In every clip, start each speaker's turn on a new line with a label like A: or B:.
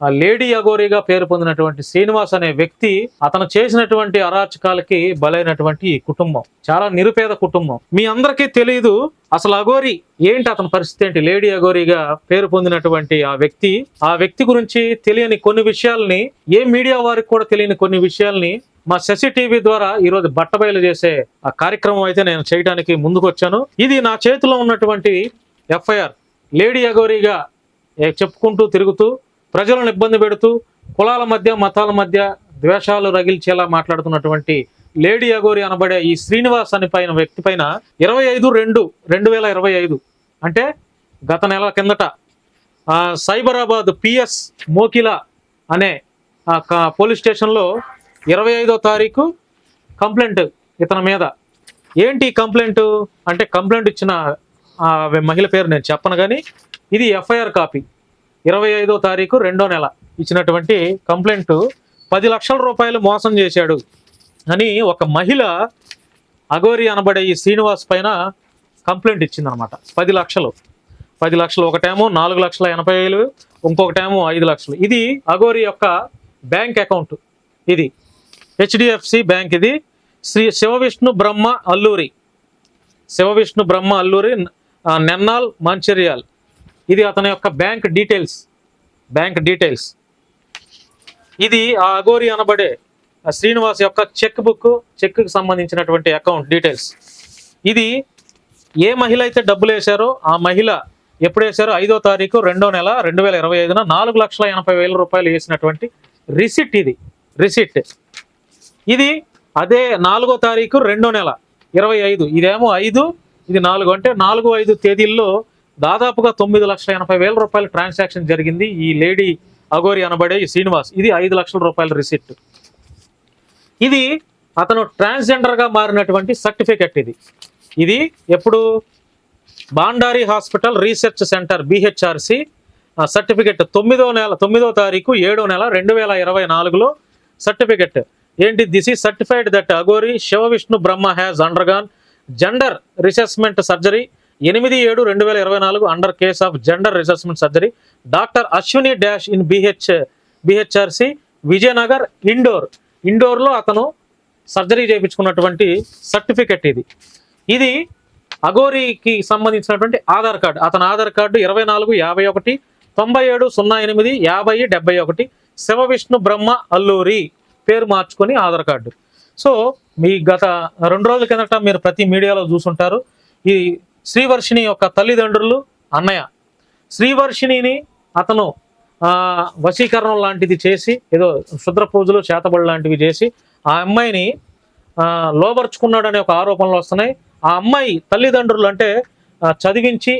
A: ఆ లేడీ అగోరిగా పేరు పొందినటువంటి శ్రీనివాస్ అనే వ్యక్తి అతను చేసినటువంటి అరాచకాలకి బలైనటువంటి ఈ కుటుంబం చాలా నిరుపేద కుటుంబం. మీ అందరికీ తెలియదు అసలు అగోరి ఏంటి అతని పరిస్థితి ఏంటి? లేడీ అగోరిగా పేరు పొందినటువంటి ఆ వ్యక్తి ఆ వ్యక్తి గురించి తెలియని కొన్ని విషయాల్ని ఏ మీడియా వారికి కూడా తెలియని కొన్ని విషయాల్ని మా శశి టీవీ ద్వారా ఈరోజు బట్టబయలు చేసే ఆ కార్యక్రమం అయితే నేను చేయడానికి ముందుకు వచ్చాను ఇది నా చేతిలో ఉన్నటువంటి ఎఫ్ఐఆర్. లేడీ అగోరిగా చెప్పుకుంటూ తిరుగుతూ ప్రజలను ఇబ్బంది పెడుతూ కులాల మధ్య మతాల మధ్య ద్వేషాలు రగిల్చేలా మాట్లాడుతున్నటువంటి లేడీ అగోరి అనబడే ఈ శ్రీనివాస్ అని పైన వ్యక్తి పైన ఇరవై ఐదు రెండు రెండు వేల ఇరవై ఐదు అంటే గత నెల కిందట సైబరాబాద్ పిఎస్ మోకిలా అనే పోలీస్ స్టేషన్లో ఇరవై ఐదో తారీఖు కంప్లైంట్ ఇతని మీద. ఏంటి కంప్లైంట్? అంటే కంప్లైంట్ ఇచ్చిన మహిళ పేరు నేను చెప్పను కానీ ఇది ఎఫ్ఐఆర్ కాపీ. ఇరవై ఐదో తారీఖు రెండో నెల ఇచ్చినటువంటి కంప్లైంట్ పది లక్షల రూపాయలు మోసం చేశాడు అని ఒక మహిళ అగోరి అనబడే ఈ శ్రీనివాస్ పైన కంప్లైంట్ ఇచ్చిందనమాట. పది లక్షలు. పది లక్షలు ఒకటేమో నాలుగు లక్షల ఎనభై వేలు ఇంకొకటేమో ఐదు లక్షలు. ఇది అగోరి యొక్క బ్యాంక్ అకౌంట్ ఇది. హెచ్డిఎఫ్సి బ్యాంక్ ఇది. శ్రీ శివవిష్ణు బ్రహ్మ అల్లూరి. శివవిష్ణు బ్రహ్మ అల్లూరి నెన్నాల్ మంచిర్యాల్. ఇది అతని యొక్క బ్యాంక్ డీటెయిల్స్. Bank details. ఇది ఆ అగోరి అనబడే శ్రీనివాస్ యొక్క చెక్ బుక్ చెక్కు సంబంధించినటువంటి అకౌంట్ డీటెయిల్స్. ఇది ఏ మహిళ అయితే డబ్బులు వేశారో ఆ మహిళ ఎప్పుడు వేశారో ఐదో తారీఖు రెండో నెల రెండు వేల ఇరవై ఐదున నాలుగు లక్షల ఎనభై వేల రూపాయలు వేసినటువంటి రిసిట్ ఇది. రిసిట్. ఇది అదే నాలుగో తారీఖు రెండో నెల ఇరవై ఐదు. ఇదేమో ఐదు ఇది నాలుగు అంటే నాలుగు ఐదు తేదీల్లో దాదాపుగా తొమ్మిది లక్షల ఎనభై వేల రూపాయల ట్రాన్సాక్షన్ జరిగింది. ఈ లేడీ అగోరి అనబడే ఈ శ్రీనివాస్ ఇది ఐదు లక్షల రూపాయల రిసిప్ట్. ఇది అతను ట్రాన్స్జెండర్గా మారినటువంటి సర్టిఫికెట్ ఇది. ఇది ఎప్పుడు? Bhandari hospital research centre BHRC certificate తొమ్మిదో నెల తొమ్మిదో తారీఖు ఏడో నెల రెండు వేల ఇరవై నాలుగులో సర్టిఫికెట్ ఏంటి? దిస్ ఈ certified that Aghori Shiva Vishnu Brahma has undergone gender reassignment surgery ఎనిమిది ఏడు రెండు వేల ఇరవై నాలుగు under case of gender reassignment surgery doctor Ashwini dash in BH BHRC Vijayanagar Indore ఇండోర్లో అతను సర్జరీ చేయించుకున్నటువంటి సర్టిఫికెట్ ఇది. ఇది అగోరికి సంబంధించినటువంటి ఆధార్ కార్డు. అతని ఆధార్ కార్డు ఇరవై నాలుగు యాభై ఒకటి తొంభై ఏడు సున్నా ఎనిమిది యాభై డెబ్బై ఒకటి శివ విష్ణు బ్రహ్మ అల్లూరి పేరు మార్చుకొని ఆధార్ కార్డు. సో మీ గత రెండు రోజుల కిందట మీరు ప్రతి మీడియాలో చూసుంటారు. ఈ శ్రీవర్షిణి యొక్క తల్లిదండ్రులు అన్నయ్య. శ్రీవర్షిణిని అతను వశీకరణం లాంటిది చేసి ఏదో శుద్ర పూజలు చేతబడి లాంటివి చేసి ఆ అమ్మాయిని ఆ, అనే ఒక ఆరోపణలు వస్తున్నాయి. ఆ అమ్మాయి తల్లిదండ్రులు అంటే చదివించి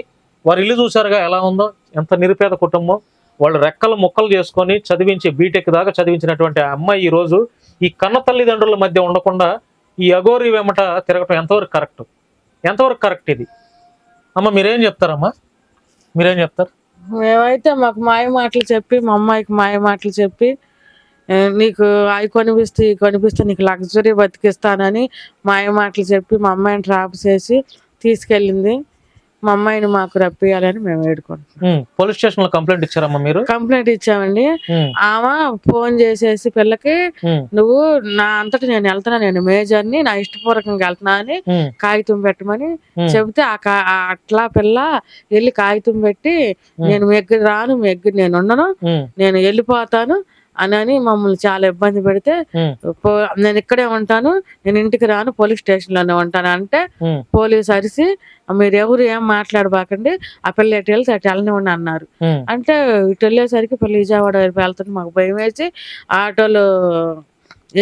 A: వారు ఇల్లు చూసారుగా ఎలా ఉందో ఎంత నిరుపేద కుటుంబం వాళ్ళు రెక్కలు ముక్కలు చేసుకొని చదివించి బీటెక్ దాకా చదివించినటువంటి ఆ అమ్మాయి ఈ రోజు ఈ కన్న తల్లిదండ్రుల మధ్య ఉండకుండా ఈ అగోరి వెమట తిరగటం ఎంతవరకు కరెక్ట్? ఎంతవరకు కరెక్ట్ ఇది? అమ్మ మీరేం చెప్తారమ్మా? మీరేం చెప్తారు?
B: మేమైతే మాకు మాయ మాటలు చెప్పి మా అమ్మాయికి మాయ మాటలు చెప్పి నీకు అవి కొనిపిస్తే ఇవి కొనిపిస్తే నీకు లగ్జరీ బతికిస్తానని మాయ మాటలు చెప్పి మా అమ్మాయిని డ్రాప్ చేసి తీసుకెళ్ళింది. మా అమ్మాయిని మాకు రప్పియాలని మేము వేడుకుంటాం
A: పోలీస్ స్టేషన్లో కంప్లైంట్ ఇచ్చారమ్మా మీరు?
B: కంప్లైంట్ ఇచ్చామండి. ఆమె ఫోన్ చేసేసి పిల్లకి నువ్వు నా అంతటా నేను వెళ్తున్నా నేను మేజర్ని నా ఇష్టపూర్వకంగా వెళ్తున్నా అని కాగితం పెట్టమని చెబితే ఆ కా- ఆ అట్లా పిల్ల వెళ్ళి కాగితం పెట్టి నేను మీ దగ్గర రాను మీ దగ్గర నేను ఉండను నేను వెళ్ళిపోతాను అని అని మమ్మల్ని చాలా ఇబ్బంది పెడితే నేను ఇక్కడే ఉంటాను నేను ఇంటికి రాను పోలీస్ స్టేషన్లోనే ఉంటాను అంటే పోలీస్ అరిసి మీరు ఎవరు ఏం మాట్లాడబాకండి ఆ పిల్ల ఎటు వెళ్తే అటు వెళ్ళనివ్వండి అన్నారు. అంటే ఇటు వెళ్ళేసరికి పిల్ల విజయవాడ వైపు వెళ్తుంది మాకు భయం వేసి ఆటోలో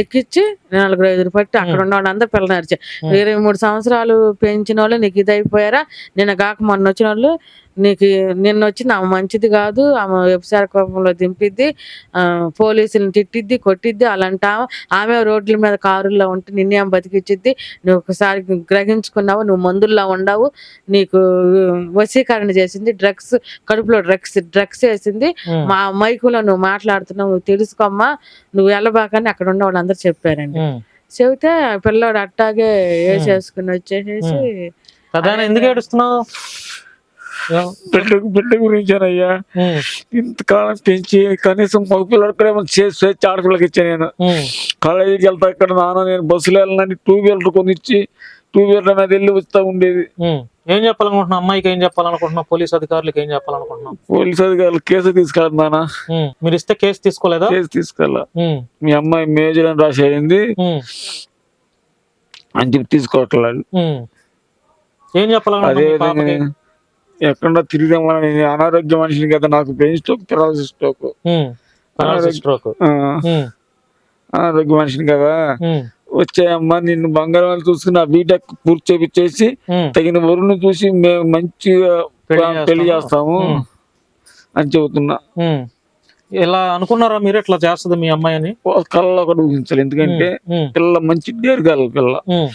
B: ఎక్కిచ్చి నలుగురు ఐదుగురు పట్టి అక్కడ ఉన్న వాళ్ళు అందరు పిల్లలు నరిచి ఇరవై మూడు సంవత్సరాలు పెంచిన వాళ్ళు నీకు ఇది అయిపోయారా నిన్న కాక మొన్న వచ్చిన వాళ్ళు నీకు నిన్న వచ్చింది ఆమె మంచిది కాదు ఆమె వ్యభిచార కోపంలో దింపిద్ది ఆ, పోలీసులను తిట్టిద్ది కొట్టిద్ది అలాంటి ఆమె ఆమె రోడ్ల మీద కారుల్లో ఉంటే నిన్నేం బతికిచ్చిద్ది. నువ్వు ఒకసారి గ్రహించుకున్నావు నువ్వు మందుల్లో ఉండవు నీకు వశీకరణ చేసింది డ్రగ్స్ కడుపులో డ్రగ్స్ డ్రగ్స్ వేసింది. మా మైకులో నువ్వు మాట్లాడుతున్నావు నువ్వు తెలుసుకోమ్మా నువ్వు వెళ్ళబాకని అక్కడ ఉన్న వాళ్ళందరూ చెప్పారండి. చెబితే పిల్లోడు అట్టాగే వేసేసుకుని వచ్చేసేసి
A: ఎందుకు ఏడుస్తున్నావు?
C: బిడ్డ బిడ్డ గురించానయ్యా. ఇంతకాలం పెంచి కనీసం మగపిల్లడికి కూడా చేసి చేసి ఆడపిల్లకి ఇచ్చాను నేను. కాలేజీకి వెళ్తా ఇక్కడ నాన్న నేను బస్సులో వెళ్ళాలని టూ వీలర్ కొనిచ్చి టూ వీలర్ మీద వెళ్ళి వస్తా ఉండేది.
A: ఏం చెప్పాలనుకుంటున్నావు? అమ్మాయికి ఏం చెప్పాలనుకుంటున్నావు? పోలీస్ అధికారులకు ఏం చెప్పాలనుకుంటున్నావు?
C: పోలీసు అధికారులు కేసు
A: ఉమ్, మీరు ఇస్తే కేసు తీసుకోలేదా?
C: కేసు తీసుకెళ్ళా మీ అమ్మాయి మేజర్ అని రాసేయండి
A: ఉమ్,
C: అని చెప్పి తీసుకోవట్లేదు.
A: ఏం
C: అదే ఎక్కడ నేను అనారోగ్య మనిషిని కదా నాకు pain stroke paralysis stroke.
A: Um,
C: అనారోగ్య మనిషిని కదా. వచ్చాయమ్మా నిన్ను బంగారం చూసుకుని ఆ బీటెక్ పూర్తి చేపించేసి. తగిన వరుణ్ణి చూసి మేము మంచిగా పెళ్ళి
A: చేస్తాము.
C: అని చెబుతున్నా.
A: ఇలా అనుకున్నారా మీరు? ఇట్లా చేస్తుంది మీ అమ్మాయి అని?
C: కళ్ళలో ఒకటి ఊహించాలి ఎందుకంటే పిల్ల మంచి డేరుగాల పిల్ల.
A: ఉమ్,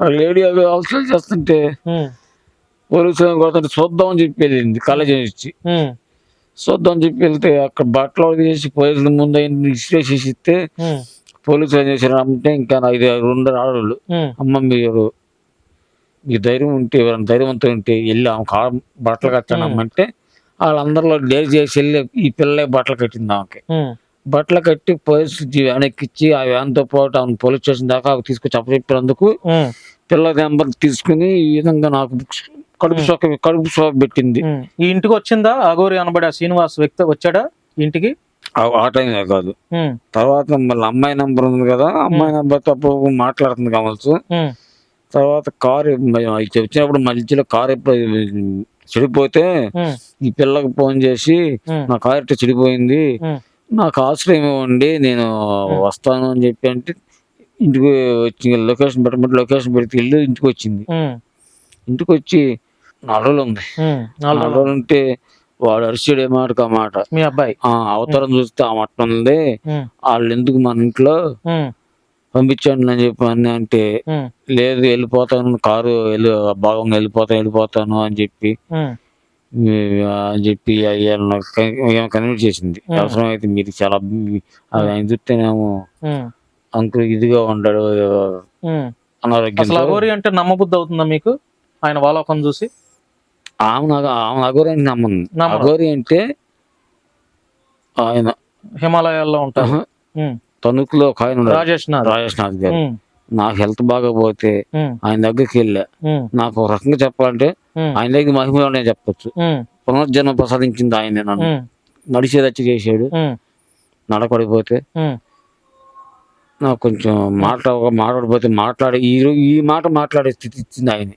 C: ఆ లేడీ అవసరం చేస్తుంటే పోలీసు కొడుతుంటే చూద్దాం అని చెప్పి వెళ్ళింది కాలేజీ నుంచి.
A: ఉమ్,
C: చూద్దాం అని చెప్పి వెళ్తే అక్కడ బట్టలు తీసి పోలీసుల ముందు ఇస్తే
A: ఉమ్,
C: పోలీసులు ఏం చేశారు అంటే ఇంకా ఇది రెండు ఆడవాళ్ళు. అమ్మ మీరు మీ ధైర్యం ఉంటే ఎవరైనా ధైర్యవంతం ఉంటే వెళ్ళి ఆమె కాళ్ళ బట్టలు కట్టాను అమ్మంటే వాళ్ళందరిలో డేర్ చేసి వెళ్ళి ఈ పిల్ల బట్టలు కట్టింది ఆమెకి. బట్టలు కట్టి పోలీసు జీ- వెనక్కిచ్చి ఆ వ్యాన్తో పాటు ఆమె పోలీస్ స్టేషన్ దాకా తీసుకొచ్చి అప్పచెప్పినందుకు
A: ఉమ్,
C: పిల్ల నెంబర్ తీసుకుని ఈ విధంగా నాకు కడుపు షోక కడుపు షోక పెట్టింది.
A: ఈ ఇంటికి వచ్చిందా? అగోరి అనబడే ఆ శ్రీనివాస్ వ్యక్తి వచ్చాడా ఇంటికి?
C: ఆ- టైంలో కాదు. తర్వాత మళ్ళీ అమ్మాయి నెంబర్ ఉంది కదా అమ్మాయి నెంబర్ తప్పు మాట్లాడుతుంది కావచ్చు. తర్వాత కారు వచ్చినప్పుడు మధ్యలో కారు ఎప్పుడు చెడిపోతే ఈ పిల్లకి ఫోన్ చేసి నా కారు ఇట్లా చెడిపోయింది. నాకు ఆశ్రయం ఇవ్వండి నేను వస్తాను అని చెప్పి అంటే ఇంటికి వచ్చి లొకేషన్ పెట్టమంటే లొకేషన్ పెడితే ఇల్లు ఇంటికి వచ్చింది. ఇంటికి వచ్చి నాలుగు రోజులు ఉంది.
A: నాలుగు
C: రోజులు ఉంటే వాడు అరిచాడు ఏ మాటకు ఆ మాట.
A: మీ అబ్బాయి?
C: ఆ అవతారం చూస్తే ఆ మట్టం ఉంది. వాళ్ళు ఎందుకు మన ఇంట్లో పంపించండి అని చెప్పి అని అంటే లేదు వెళ్ళిపోతాను కారు వెళ్ళి భాగంగా వెళ్ళిపోతాను వెళ్ళిపోతాను అని చెప్పి అని చెప్పి కన్విన్స్ చేసింది. అవసరం అయితే మీరు చాలా ఆయన చూస్తేనేమో అంకుల్ ఇదిగా అనారోగ్యంతో
A: అగోరి అంటే నమ్మబుద్ధి అవుతుందా మీకు? ఆయన వాలోకం చూసి?
C: ఆమె ఆమె అగోరి అంటే నమ్మను.
A: నమ్మరు.
C: అగోరి అంటే ఆయన
A: హిమాలయాల్లో ఉంటారు.
C: తణుకులో ఒక ఆయన
A: రాజేష్ నాథ్
C: గారు. నాకు హెల్త్ బాగోపోతే ఆయన దగ్గరికి వెళ్ళా. నాకు ఒక రకంగా చెప్పాలంటే ఆయన దగ్గర మహిమ నేను చెప్పొచ్చు. పునర్జన్మ ప్రసాదించింది ఆయన నన్ను. నడిచేదచ్చి చేశాడు
A: ఉమ్,
C: నాకు కొంచెం మాట్లా మాట్లాడిపోతే మాట్లాడే ఈ ఈ మాట మాట్లాడే స్థితి ఇచ్చింది ఆయన.